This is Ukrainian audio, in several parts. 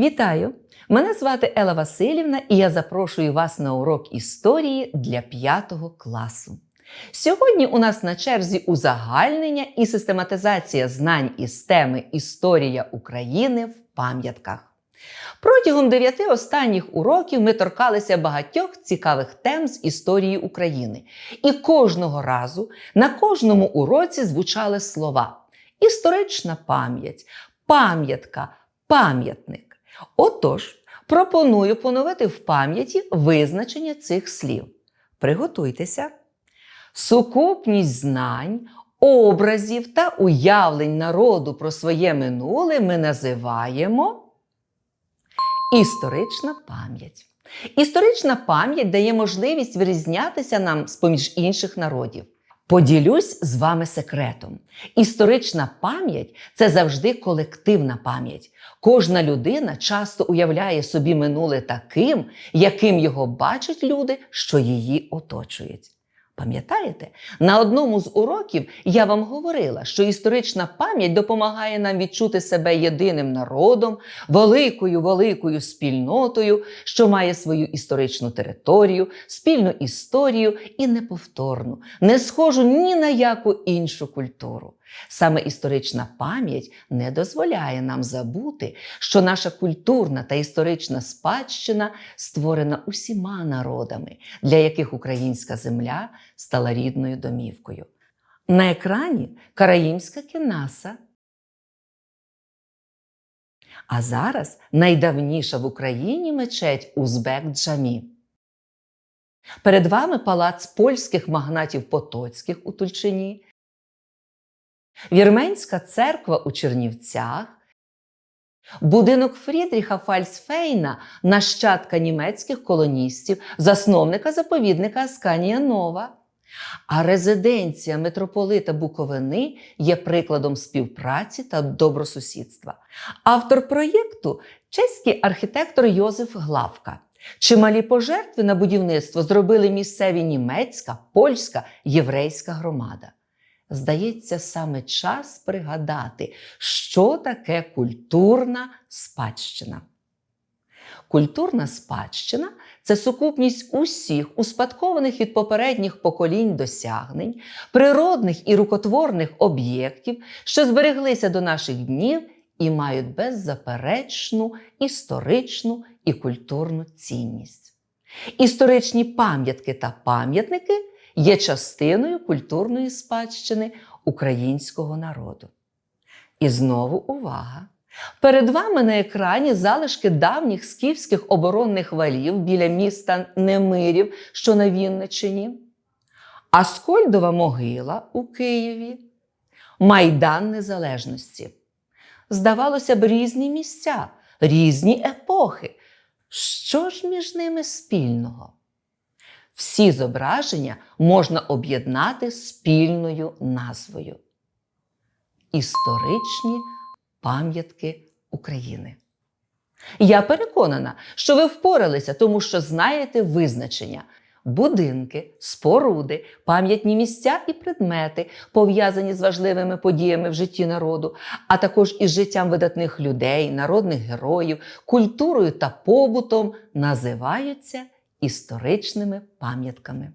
Вітаю! Мене звати Ела Васильівна, і я запрошую вас на урок історії для 5 класу. Сьогодні у нас на черзі узагальнення і систематизація знань із теми Історія України в пам'ятках. Протягом дев'яти останніх уроків ми торкалися багатьох цікавих тем з історії України. І кожного разу на кожному уроці звучали слова: історична пам'ять, пам'ятка, пам'ятник. Отож, пропоную поновити в пам'яті визначення цих слів. Приготуйтеся. Сукупність знань, образів та уявлень народу про своє минуле ми називаємо історична пам'ять. Історична пам'ять дає можливість вирізнятися нам з поміж інших народів. Поділюсь з вами секретом. Історична пам'ять це завжди колективна пам'ять. Кожна людина часто уявляє собі минуле таким, яким його бачать люди, що її оточують. Пам'ятаєте, на одному з уроків я вам говорила, що історична пам'ять допомагає нам відчути себе єдиним народом, великою великою спільнотою, що має свою історичну територію, спільну історію і неповторну, не схожу ні на яку іншу культуру. Саме історична пам'ять не дозволяє нам забути, що наша культурна та історична спадщина створена усіма народами, для яких українська земля стала рідною домівкою. На екрані Караїмська кінаса. А зараз найдавніша в Україні мечеть Узбек Джамі. Перед вами палац польських магнатів Потоцьких у Тульчині, Вірменська церква у Чернівцях, будинок Фрідріха Фальцфейна, нащадка німецьких колоністів, засновника заповідника Асканія Нова. А резиденція митрополита Буковини є прикладом співпраці та добросусідства. Автор проєкту чеський архітектор Йозеф Главка. Чималі пожертви на будівництво зробили місцеві німецька, польська, єврейська громада. Здається, саме час пригадати, що таке культурна спадщина. Культурна спадщина це сукупність усіх успадкованих від попередніх поколінь досягнень, природних і рукотворних об'єктів, що збереглися до наших днів і мають беззаперечну історичну і культурну цінність. Історичні пам'ятки та пам'ятники є частиною культурної спадщини українського народу. І знову увага! Перед вами на екрані залишки давніх скіфських оборонних валів біля міста Немирів, що на Вінничині, Аскольдова могила у Києві, Майдан Незалежності. Здавалося б, різні місця, різні епохи. Що ж між ними спільного? Всі зображення можна об'єднати спільною назвою Історичні пам'ятки України. Я переконана, що ви впоралися, тому що знаєте визначення. Будинки, споруди, пам'ятні місця і предмети, пов'язані з важливими подіями в житті народу, а також із життям видатних людей, народних героїв, культурою та побутом, називаються історичними пам'ятками.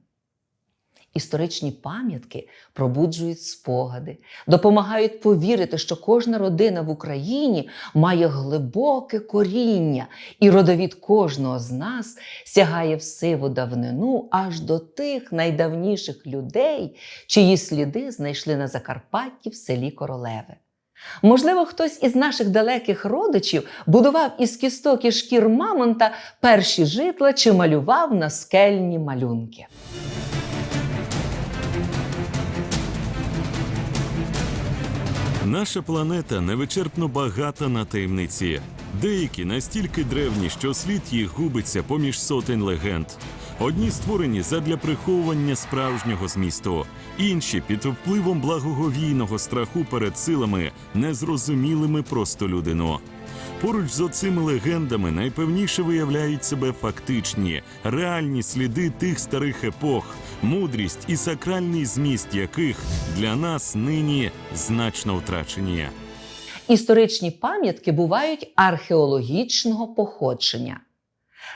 Історичні пам'ятки пробуджують спогади, допомагають повірити, що кожна родина в Україні має глибоке коріння, і родовід кожного з нас сягає в сиву давнину аж до тих найдавніших людей, чиї сліди знайшли на Закарпатті в селі Королеве. Можливо, хтось із наших далеких родичів будував із кісток і шкір мамонта перші житла чи малював на скельні малюнки. Наша планета невичерпно багата на таємниці. Деякі настільки древні, що слід їх губиться поміж сотень легенд. Одні створені задля приховування справжнього змісту, інші під впливом благоговійного страху перед силами, незрозумілими просто людину. Поруч з оцими легендами найпевніше виявляють себе фактичні, реальні сліди тих старих епох, мудрість і сакральний зміст яких для нас нині значно втрачені. Історичні пам'ятки бувають археологічного походження.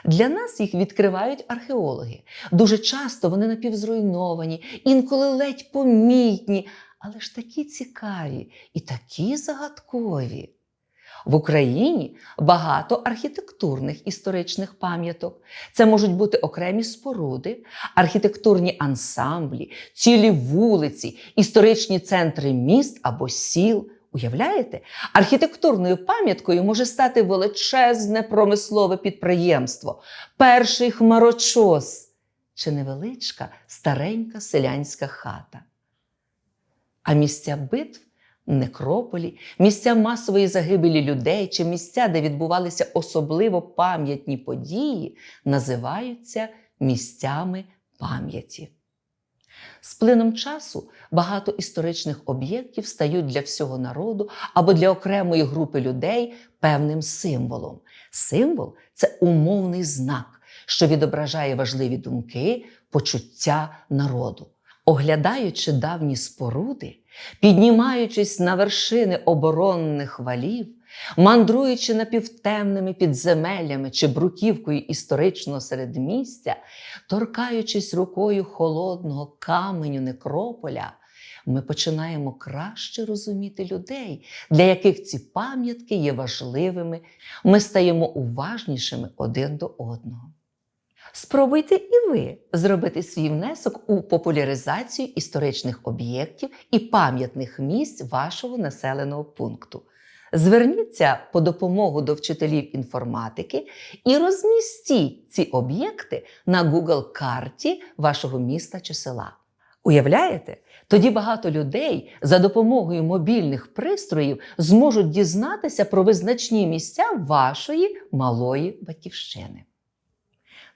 Для нас їх відкривають археологи. Дуже часто вони напівзруйновані, інколи ледь помітні, але ж такі цікаві і такі загадкові. В Україні багато архітектурних історичних пам'яток. Це можуть бути окремі споруди, архітектурні ансамблі, цілі вулиці, історичні центри міст або сіл. Уявляєте, архітектурною пам'яткою може стати величезне промислове підприємство, перший хмарочос чи невеличка старенька селянська хата. А місця битв, некрополі, місця масової загибелі людей чи місця, де відбувалися особливо пам'ятні події, називаються місцями пам'яті. З плином часу багато історичних об'єктів стають для всього народу або для окремої групи людей певним символом. Символ це умовний знак, що відображає важливі думки, почуття народу. Оглядаючи давні споруди, піднімаючись на вершини оборонних валів, мандруючи напівтемними підземеллями чи бруківкою історичного середмістя, торкаючись рукою холодного каменю некрополя, ми починаємо краще розуміти людей, для яких ці пам'ятки є важливими. Ми стаємо уважнішими один до одного. Спробуйте і ви зробити свій внесок у популяризацію історичних об'єктів і пам'ятних місць вашого населеного пункту. Зверніться по допомогу до вчителів інформатики і розмістіть ці об'єкти на Google карті вашого міста чи села. Уявляєте? Тоді багато людей за допомогою мобільних пристроїв зможуть дізнатися про визначні місця вашої малої батьківщини.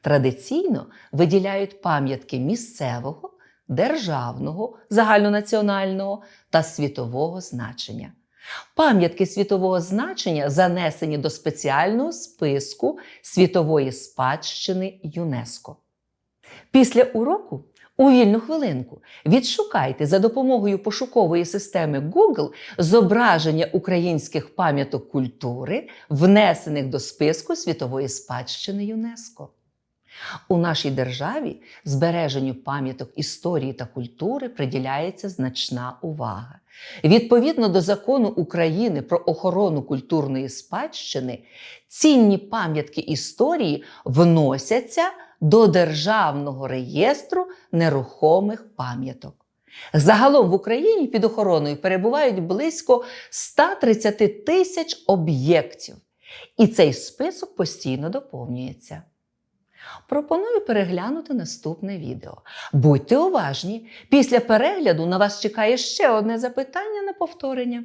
Традиційно виділяють пам'ятки місцевого, державного, загальнонаціонального та світового значення. Пам'ятки світового значення занесені до спеціального списку світової спадщини ЮНЕСКО. Після уроку у вільну хвилинку відшукайте за допомогою пошукової системи Google зображення українських пам'яток культури, внесених до списку світової спадщини ЮНЕСКО. У нашій державі збереженню пам'яток історії та культури приділяється значна увага. Відповідно до закону України про охорону культурної спадщини, цінні пам'ятки історії вносяться до Державного реєстру нерухомих пам'яток. Загалом в Україні під охороною перебувають близько 130 тисяч об'єктів, і цей список постійно доповнюється. Пропоную переглянути наступне відео. Будьте уважні, після перегляду на вас чекає ще одне запитання на повторення.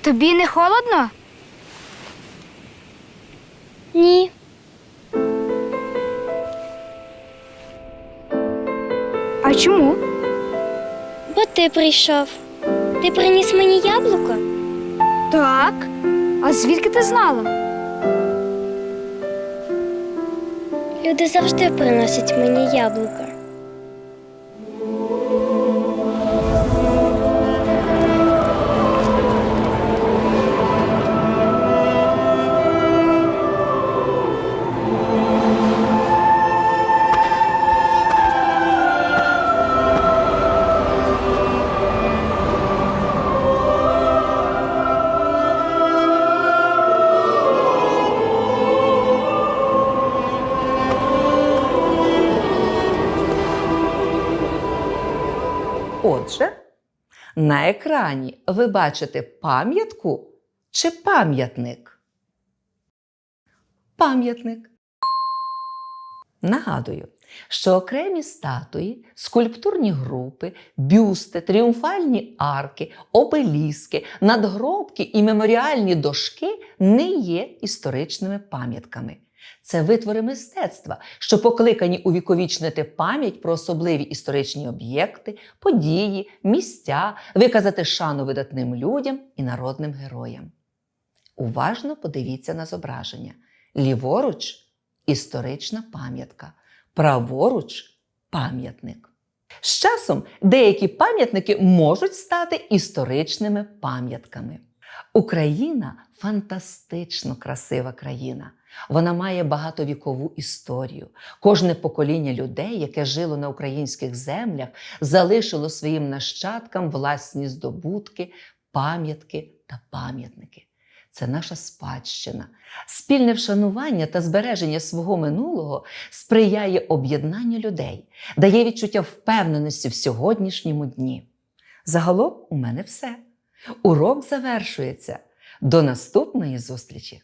Тобі не холодно? Ні. А чому? Бо ти прийшов. Ти приніс мені яблуко? Так. А звідки ти знала? Люди завжди приносять мені яблука. На екрані ви бачите пам'ятку чи пам'ятник? Пам'ятник. Нагадую, що окремі статуї, скульптурні групи, бюсти, тріумфальні арки, обеліски, надгробки і меморіальні дошки не є історичними пам'ятками. Це витвори мистецтва, що покликані увіковічнити пам'ять про особливі історичні об'єкти, події, місця, виказати шану видатним людям і народним героям. Уважно подивіться на зображення. Ліворуч історична пам'ятка, праворуч пам'ятник. З часом деякі пам'ятники можуть стати історичними пам'ятками. Україна фантастично красива країна. Вона має багатовікову історію. Кожне покоління людей, яке жило на українських землях, залишило своїм нащадкам власні здобутки, пам'ятки та пам'ятники. Це наша спадщина. Спільне вшанування та збереження свого минулого сприяє об'єднанню людей, дає відчуття впевненості в сьогоднішньому дні. Загалом у мене все. Урок завершується. До наступної зустрічі!